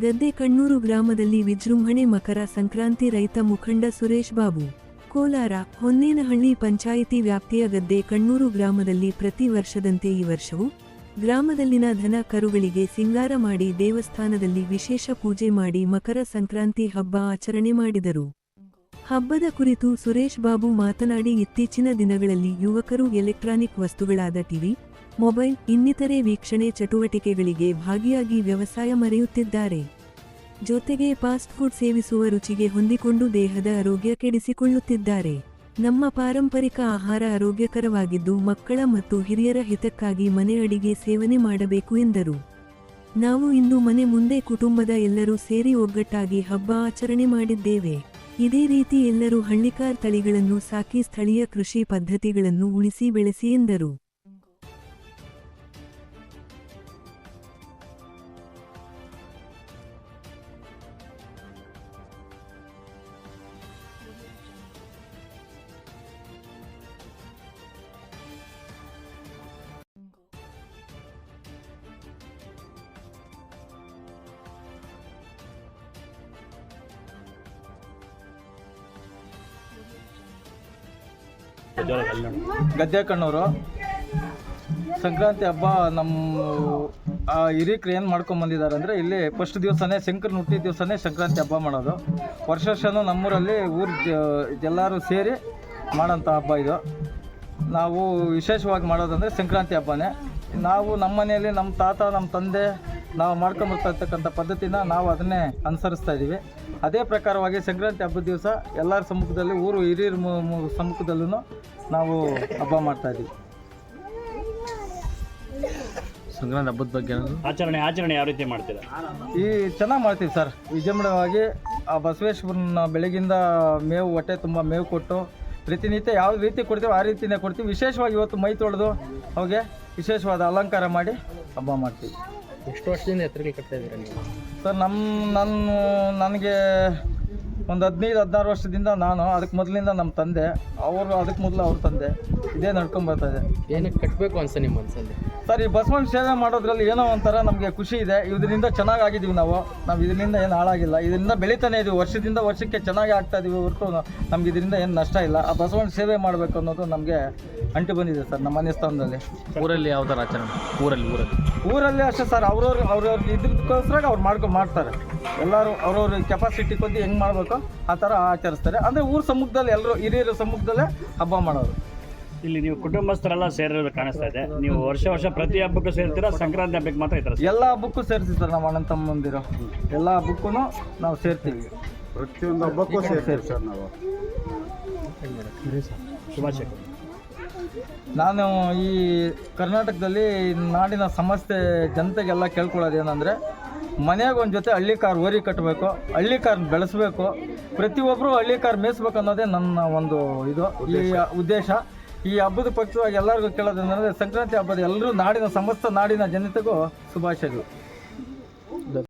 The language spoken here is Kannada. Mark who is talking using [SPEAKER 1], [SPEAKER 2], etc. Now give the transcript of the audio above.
[SPEAKER 1] ಗದ್ದೆ ಕಣ್ಣೂರು ಗ್ರಾಮದಲ್ಲಿ ವಿಜೃಂಭಣೆ ಮಕರ ಸಂಕ್ರಾಂತಿ ರೈತ ಮುಖಂಡ ಸುರೇಶ್ ಬಾಬು. ಕೋಲಾರ, ಹೊನ್ನೇನಹಳ್ಳಿ ಪಂಚಾಯಿತಿ ವ್ಯಾಪ್ತಿಯ ಗದ್ದೆ ಕಣ್ಣೂರು ಗ್ರಾಮದಲ್ಲಿ ಪ್ರತಿ ವರ್ಷದಂತೆ ಈ ವರ್ಷವೂ ಗ್ರಾಮದಲ್ಲಿನ ದನ ಕರುಗಳಿಗೆ ಸಿಂಗಾರ ಮಾಡಿ ದೇವಸ್ಥಾನದಲ್ಲಿ ವಿಶೇಷ ಪೂಜೆ ಮಾಡಿ ಮಕರ ಸಂಕ್ರಾಂತಿ ಹಬ್ಬ ಆಚರಣೆ ಮಾಡಿದರು. ಹಬ್ಬದ ಕುರಿತು ಸುರೇಶ್ ಬಾಬು ಮಾತನಾಡಿ ಇತ್ತೀಚಿನ ದಿನಗಳಲ್ಲಿ ಯುವಕರು ಎಲೆಕ್ಟ್ರಾನಿಕ್ ವಸ್ತುಗಳಾದ ಟಿವಿ ಮೊಬೈಲ್ ಇನ್ನಿತರೆ ವೀಕ್ಷಣೆ ಚಟುವಟಿಕೆಗಳಿಗೆ ಭಾಗಿಯಾಗಿ ವ್ಯವಸಾಯ ಮರೆಯುತ್ತಿದ್ದಾರೆ. ಜೊತೆಗೆ ಫಾಸ್ಟ್ ಫುಡ್ ಸೇವಿಸುವ ರುಚಿಗೆ ಹೊಂದಿಕೊಂಡು ದೇಹದ ಆರೋಗ್ಯ ಕೆಡಿಸಿಕೊಳ್ಳುತ್ತಿದ್ದಾರೆ. ನಮ್ಮ ಪಾರಂಪರಿಕ ಆಹಾರ ಆರೋಗ್ಯಕರವಾಗಿದ್ದು ಮಕ್ಕಳ ಮತ್ತು ಹಿರಿಯರ ಹಿತಕ್ಕಾಗಿ ಮನೆ ಅಡಿಗೆ ಸೇವನೆ ಮಾಡಬೇಕು ಎಂದರು. ನಾವು ಇಂದು ಮನೆ ಮುಂದೆ ಕುಟುಂಬದ ಎಲ್ಲರೂ ಸೇರಿ ಒಗ್ಗಟ್ಟಾಗಿ ಹಬ್ಬ ಆಚರಣೆ ಮಾಡಿದ್ದೇವೆ. ಇದೇ ರೀತಿ ಎಲ್ಲರೂ ಹಳ್ಳಿಕಾರ್ ತಳಿಗಳನ್ನು ಸಾಕಿ ಸ್ಥಳೀಯ ಕೃಷಿ ಪದ್ಧತಿಗಳನ್ನು ಉಳಿಸಿ ಬೆಳೆಸಿ ಎಂದರು.
[SPEAKER 2] ಗದ್ದೆ ಕಣ್ಣೂರು. ಸಂಕ್ರಾಂತಿ ಹಬ್ಬ ನಮ್ಮ ಆ ಹಿರೀಕರು ಏನು ಮಾಡ್ಕೊಂಬಂದಿದ್ದಾರೆ ಅಂದರೆ ಇಲ್ಲಿ ಫಸ್ಟ್ ದಿವಸನೇ ಶಂಕರನ ಹುಟ್ಟಿದ ದಿವಸನೇ ಸಂಕ್ರಾಂತಿ ಹಬ್ಬ ಮಾಡೋದು. ವರ್ಷ ವರ್ಷನೂ ನಮ್ಮೂರಲ್ಲಿ ಊರು ಎಲ್ಲರೂ ಸೇರಿ ಮಾಡೋಂಥ ಹಬ್ಬ ಇದು. ನಾವು ವಿಶೇಷವಾಗಿ ಮಾಡೋದಂದರೆ ಸಂಕ್ರಾಂತಿ ಹಬ್ಬನೇ. ನಾವು ನಮ್ಮ ಮನೆಯಲ್ಲಿ ನಮ್ಮ ತಾತ ನಮ್ಮ ತಂದೆ ನಾವು ಮಾಡ್ಕೊಂಬರ್ತಾ ಇರ್ತಕ್ಕಂಥ ಪದ್ಧತಿನ ನಾವು ಅದನ್ನೇ ಅನುಸರಿಸ್ತಾ ಇದ್ದೀವಿ ಅದೇ ಪ್ರಕಾರವಾಗಿ ಸಂಕ್ರಾಂತಿ ಹಬ್ಬದ ದಿವಸ ಎಲ್ಲರ ಸಮ್ಮುಖದಲ್ಲಿ ಊರು ಹಿರಿಯರ ಮು- ಮು- ಸಮ್ಮುಖದಲ್ಲೂ ನಾವು ಹಬ್ಬ ಮಾಡ್ತಾ ಇದ್ದೀವಿ
[SPEAKER 3] ಸಂಕ್ರಾಂತಿ ಹಬ್ಬದ ಬಗ್ಗೆ
[SPEAKER 4] ಆಚರಣೆ ಆಚರಣೆ ಯಾವ ರೀತಿ ಮಾಡ್ತೀರಾ?
[SPEAKER 2] ಈ ಚೆನ್ನಾಗಿ ಮಾಡ್ತೀವಿ ಸರ್. ವಿಜೃಂಭಣವಾಗಿ ಆ ಬಸವೇಶ್ವರನ ಬೆಳಗಿಂದ ಮೇವು ಹೊಟ್ಟೆ ತುಂಬ ಮೇವು ಕೊಟ್ಟು ಪ್ರತಿನಿತ್ಯ ಯಾವ ರೀತಿ ಕೊಡ್ತೀವಿ ಆ ರೀತಿನೇ ಕೊಡ್ತೀವಿ. ವಿಶೇಷವಾಗಿ ಇವತ್ತು ಮೈ ತೊಳೆದು ಅವಾಗೆ ವಿಶೇಷವಾದ ಅಲಂಕಾರ ಮಾಡಿ ಹಬ್ಬ ಮಾಡ್ತೀವಿ.
[SPEAKER 3] ಎಷ್ಟು ವರ್ಷದಿಂದ ಎತ್ತರಗಳು ಕಟ್ತಾ ಇದ್ದೀರಾ ನೀವು?
[SPEAKER 2] ಸರ್ ನಮ್ಮ ನನ್ನ ನನಗೆ ಒಂದು ಹದಿನೈದು ಹದಿನಾರು ವರ್ಷದಿಂದ ನಾನು ಅದಕ್ಕೆ ಮೊದಲಿಂದ ನಮ್ಮ ತಂದೆ ಅವರು ಅದಕ್ಕೆ ಮೊದಲು ಅವ್ರ ತಂದೆ. ಇದೇ ನಡ್ಕೊಂಡು ಬರ್ತಾ ಇದೆ.
[SPEAKER 3] ಏನಕ್ಕೆ ಕಟ್ಟಬೇಕು ಅನ್ಸ ನಿಮ್ಮ ಮನಸ್ಸಲ್ಲಿ
[SPEAKER 2] ಸರ್ ಈ ಬಸವಣ್ಣ ಸೇವೆ ಮಾಡೋದ್ರಲ್ಲಿ ಏನೋ ಒಂಥರ ನಮಗೆ ಖುಷಿ ಇದೆ. ಇದರಿಂದ ಚೆನ್ನಾಗಿ ಆಗಿದ್ದೀವಿ ನಾವು. ನಾವು ಇದರಿಂದ ಏನು ಹಾಳಾಗಿಲ್ಲ. ಇದರಿಂದ ಬೆಳೀತಾನೆ ಇದೀವಿ. ವರ್ಷದಿಂದ ವರ್ಷಕ್ಕೆ ಚೆನ್ನಾಗಿ ಆಗ್ತಾ ಇದೀವಿ ಹೊರತು ನಮ್ಗೆ ಇದರಿಂದ ಏನು ನಷ್ಟ ಇಲ್ಲ. ಆ ಬಸವಣ್ಣ ಸೇವೆ ಮಾಡಬೇಕು ಅನ್ನೋದು ನಮಗೆ ಅಂಟು ಬಂದಿದೆ ಸರ್ ನಮ್ಮ ಮನೆ ಸ್ಥಾನದಲ್ಲಿ
[SPEAKER 3] ಊರಲ್ಲಿ ಯಾವ ಥರ ಆಚರಣೆ? ಊರಲ್ಲಿ ಊರಲ್ಲಿ.
[SPEAKER 2] ಊರಲ್ಲಿ ಅಷ್ಟೇ ಸರ್ ಅವ್ರವ್ರು ಅವ್ರವ್ರಿಗೆ ಇದ್ರಕ್ಕೋಸ್ಕರ ಅವ್ರು ಮಾಡ್ಕೊಂಡು ಮಾಡ್ತಾರೆ. ಎಲ್ಲರೂ ಅವ್ರವ್ರ ಕೆಪಾಸಿಟಿ ಕೊದ್ದು ಹೆಂಗೆ ಮಾಡಬೇಕು ಆ ಥರ ಆಚರಿಸ್ತಾರೆ. ಅಂದರೆ ಊರ ಸಮ್ಮುಖದಲ್ಲಿ ಎಲ್ಲರೂ ಹಿರಿಯರ ಸಮ್ಮುಖದಲ್ಲೇ ಹಬ್ಬ ಮಾಡೋರು.
[SPEAKER 4] ಇಲ್ಲಿ ನೀವು ಕುಟುಂಬಸ್ಥರೆಲ್ಲ ಸೇರಿರೋದು ಕಾಣಿಸ್ತಾ ಇದೆ. ನೀವು ವರ್ಷ ವರ್ಷ ಪ್ರತಿ ಹಬ್ಬಕ್ಕೂ ಸೇರ್ತೀರಾ ಸಂಕ್ರಾಂತಿ ಹಬ್ಬಕ್ಕೆ ಮಾತ್ರ ಇದ್ರೆ
[SPEAKER 2] ಎಲ್ಲ ಹಬ್ಬಕ್ಕೂ ಸೇರ್ತೀವಿ ಸರ್ ನಮ್ಮ ಅಣ್ಣ ತಮ್ಮಂದಿರು. ಎಲ್ಲ ಹಬ್ಬಕ್ಕೂ ನಾವು ಸೇರ್ತೀವಿ.
[SPEAKER 5] ಪ್ರತಿಯೊಂದು ಹಬ್ಬಕ್ಕೂ ಸೇರ್ತೀವಿ. ಸರ್ ನಾವು.
[SPEAKER 4] ಶುಭಾಶಯ.
[SPEAKER 2] ನಾನು ಈ ಕರ್ನಾಟಕದಲ್ಲಿ ನಾಡಿನ ಸಮಸ್ಯೆ ಜನತೆಗೆಲ್ಲ ಕೇಳ್ಕೊಳ್ಳೋದು ಏನಂದರೆ ಮನೆಯಾಗ ಒಂದು ಜೊತೆ ಹಳ್ಳಿ ಕಾರ್ ಓರಿ ಕಟ್ಟಬೇಕು ಹಳ್ಳಿ ಕಾರ್ ಬೆಳೆಸಬೇಕು ಪ್ರತಿಯೊಬ್ಬರು ಹಳ್ಳಿ ಕಾರ್ ಮೇಯಿಸ್ಬೇಕು ಅನ್ನೋದೇ ನನ್ನ ಒಂದು ಇದು ಈ ಉದ್ದೇಶ. ಈ ಹಬ್ಬದ ಪಕ್ಷವಾಗಿ ಎಲ್ಲರಿಗೂ ಕೇಳೋದೇನೆಂದರೆ ಸಂಕ್ರಾಂತಿ ಹಬ್ಬದ ಎಲ್ಲರೂ ನಾಡಿನ ಸಮಸ್ತ ನಾಡಿನ ಜನತೆಗೂ ಶುಭಾಶಯಗಳು.